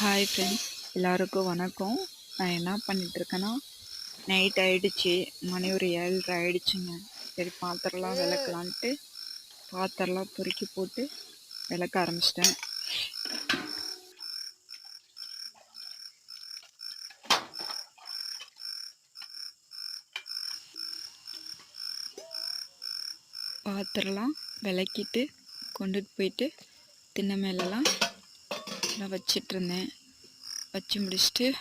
Hi friends எல்லாருக்கும் வணக்கம். நான் என்ன பண்ணிகிட்ருக்கேன்னா நைட் ஆகிடுச்சி மணி ஒரு ஏழரை ஆகிடுச்சிங்க சரி பாத்திரம்லாம் விளக்கலான்ட்டு பாத்திரம்லாம் பொறுக்கி போட்டு விளக்க ஆரம்பிச்சிட்டேன். பாத்திரம்லாம் விளக்கிட்டு கொண்டுட்டு போயிட்டு தின்ன மேலெலாம் நான் வச்சிட்ருந்தேன். வச்சு முடிச்சுட்டு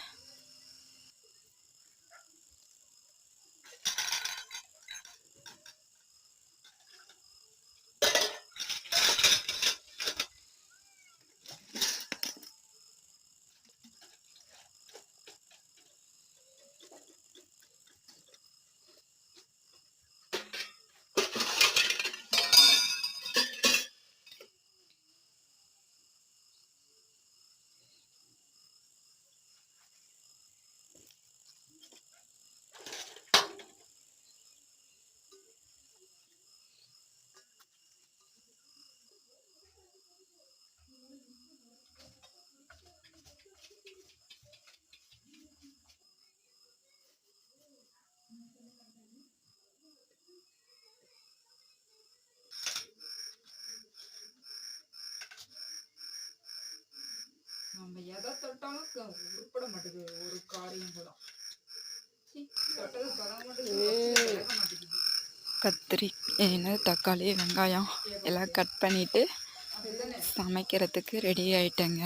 நம்ம எதை தொட்டாலும் உருப்பட மாட்டேங்குது ஒரு காரியம் கூட கத்திரி என்ன தக்காளி வெங்காயம் எல்லாம் கட் பண்ணிவிட்டு சமைக்கிறதுக்கு ரெடி ஆயிட்டேங்க.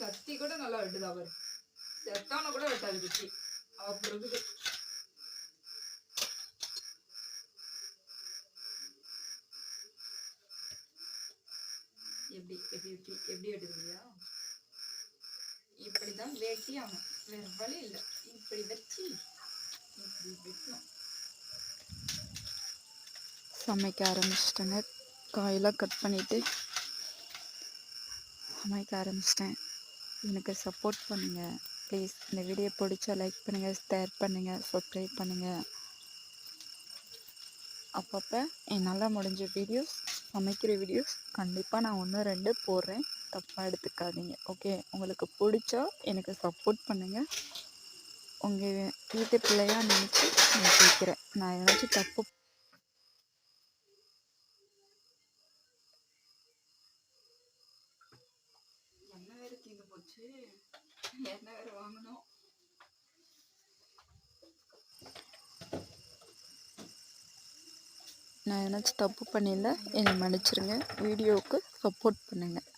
கத்தி கூட நல்லா வெட்டுது அவர் செத்தான கூட வெட்டாது கத்தி. அப்புறம் எப்படி எப்படி எப்படி எப்படி வெட்டுதுயா தான் வெட்டி ஆகணும். வேற வழி இல்லை. இப்படி வச்சு இப்படி வெட்டணும். சமைக்க ஆரம்பிச்சிட்டேங்க. காயெல்லாம் கட் பண்ணிவிட்டு சமைக்க ஆரம்பிச்சிட்டேன். எனக்கு சப்போர்ட் பண்ணுங்கள் ப்ளீஸ் இந்த வீடியோ பிடிச்சா லைக் பண்ணுங்கள் ஷேர் பண்ணுங்கள் சப்ஸ்கிரைப் பண்ணுங்கள் அப்பப்போ என்னால் முடிஞ்ச வீடியோஸ் சமைக்கிற வீடியோஸ் கண்டிப்பாக நான் ஒன்று ரெண்டு போடுறேன். தப்பாக எடுத்துக்காதீங்க. ஓகே உங்களுக்கு பிடிச்சா எனக்கு சப்போர்ட் பண்ணுங்கள் உங்கள் வீட்டு பிள்ளையாக நினச்சி நான் கேட்குறேன் நான் ஏதாச்சும் தப்பு எண்ணெய் வேற தீர்ந்து போச்சு? எண்ணெய் வேற வாங்கணும்? நான் ஏதாச்சும் தப்பு பண்ணியிருந்தா என்னை மன்னிச்சிருங்க. வீடியோவுக்கு சப்போர்ட் பண்ணுங்கள்